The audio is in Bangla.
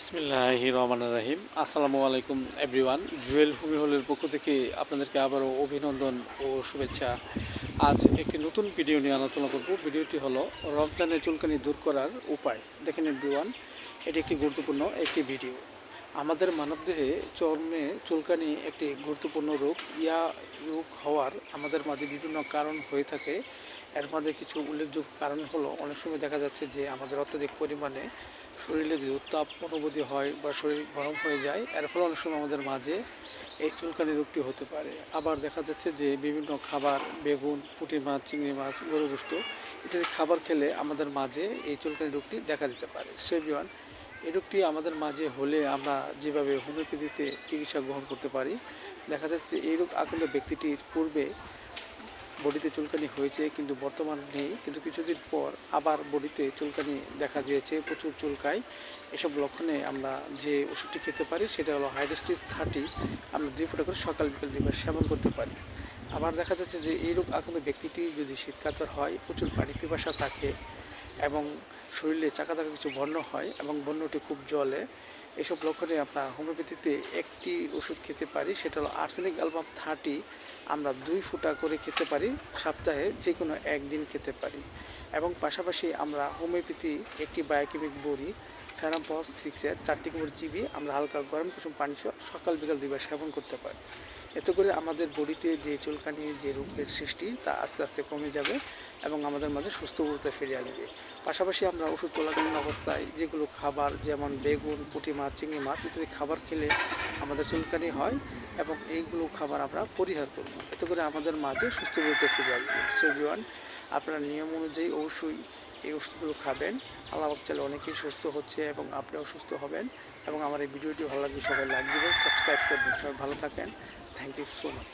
বিসমিল্লাহি রহমান রাহিম। আসসালামু আলাইকুম, এভরিওয়ান। জুয়েল হুমি হলের পক্ষ থেকে আপনাদেরকে আবারও অভিনন্দন ও শুভেচ্ছা। আজ একটি নতুন ভিডিও নিয়ে আলোচনা করব। ভিডিওটি হলো রমজানে চুলকানি দূর করার উপায়। দেখেন এভরিওয়ান, এটি একটি গুরুত্বপূর্ণ একটি ভিডিও। আমাদের মানবদেহে চর্মে চুলকানি একটি গুরুত্বপূর্ণ রোগ। ইয়া রোগ হওয়ার আমাদের মাঝে বিভিন্ন কারণ হয়ে থাকে। এর মাঝে কিছু উল্লেখযোগ্য কারণ হলো, অনেক সময় দেখা যাচ্ছে যে আমাদের অত্যাধিক পরিমাণে শরীরে যদি উত্তাপ অনুভূতি হয় বা শরীর গরম হয়ে যায়, এর ফলে অনেক সময় আমাদের মাঝে এই চুলকানি রোগটি হতে পারে। আবার দেখা যাচ্ছে যে বিভিন্ন খাবার, বেগুন, পুঁটি মাছ, চিংড়ি মাছ গরু গোস্ত ইত্যাদি খাবার খেলে আমাদের মাঝে এই চুলকানি রোগটি দেখা দিতে পারে। সেভিওয়ান এই রোগটি আমাদের মাঝে হলে আমরা যেভাবে হোমিওপ্যাথিতে চিকিৎসা গ্রহণ করতে পারি, দেখা যাচ্ছে এই রোগ আক্রান্ত ব্যক্তিটির পূর্বে বডিতে চুলকানি হয়েছে, কিন্তু বর্তমান নেই। কিন্তু কিছুদিন পর আবার বডিতে চুলকানি দেখা দিয়েছে প্রচুর চুলকায়। এসব লক্ষণে আমরা যে ওষুধটি খেতে পারি, সেটা হলো হাইডেস্টিস থার্টি। আমরা দুই ফোটা করে সকাল বিকাল দুইবার সেবন করতে পারি। আবার দেখা যাচ্ছে যে এই রোগ আক্রান্ত ব্যক্তিটি যদি শীতকাতর হয়, প্রচুর পানি পিপাসা থাকে এবং শরীরে চাকা চাকা কিছু বর্ণ হয় এবং বর্ণটি খুব জলে, এসব লক্ষণে আমরা হোমিওপ্যাথিতে একটি ওষুধ খেতে পারি, সেটা হলো আর্সেনিক অ্যালবাম থার্টি আমরা দুই ফুটা করে খেতে পারি, সপ্তাহে যে কোনো একদিন খেতে পারি। এবং পাশাপাশি আমরা হোমিওপ্যাথি একটি বায়োকেমিক বড়ি ফেরাম্পস সিক্সের চারটি করে চিবি আমরা হালকা গরম কুসুম পানি সকাল বিকাল দুইবার সেবন করতে পারি। এতে করে আমাদের বডিতে যে চুলকানি, যে রোগের সৃষ্টি, তা আস্তে আস্তে কমে যাবে এবং আমাদের মাঝে সুস্থ অবস্থায় ফিরে আসবে। পাশাপাশি আমরা ওষুধ চলাকালীন অবস্থায় যেগুলো খাবার, যেমন বেগুন, পুঁটি মাছ, চিংড়ি মাছ ইত্যাদি খাবার খেলে আমাদের চুলকানি হয় এবং এইগুলো খাবার আমরা পরিহার করব। এতে করে আমাদের মাঝে সুস্থ বলতে ফিরে আসবে। সেভিওয়ান আপনারা নিয়ম অনুযায়ী অবশ্যই এই ওষুধগুলো খাবেন। আল্লাহ চাইলে অনেকেই সুস্থ হচ্ছে এবং আপনিও সুস্থ হবেন এবং আমার এই ভিডিওটি ভালো লাগলে সবাই লাইক দেবেন, সাবস্ক্রাইব করবেন। সবাই ভালো থাকেন। Thank you so much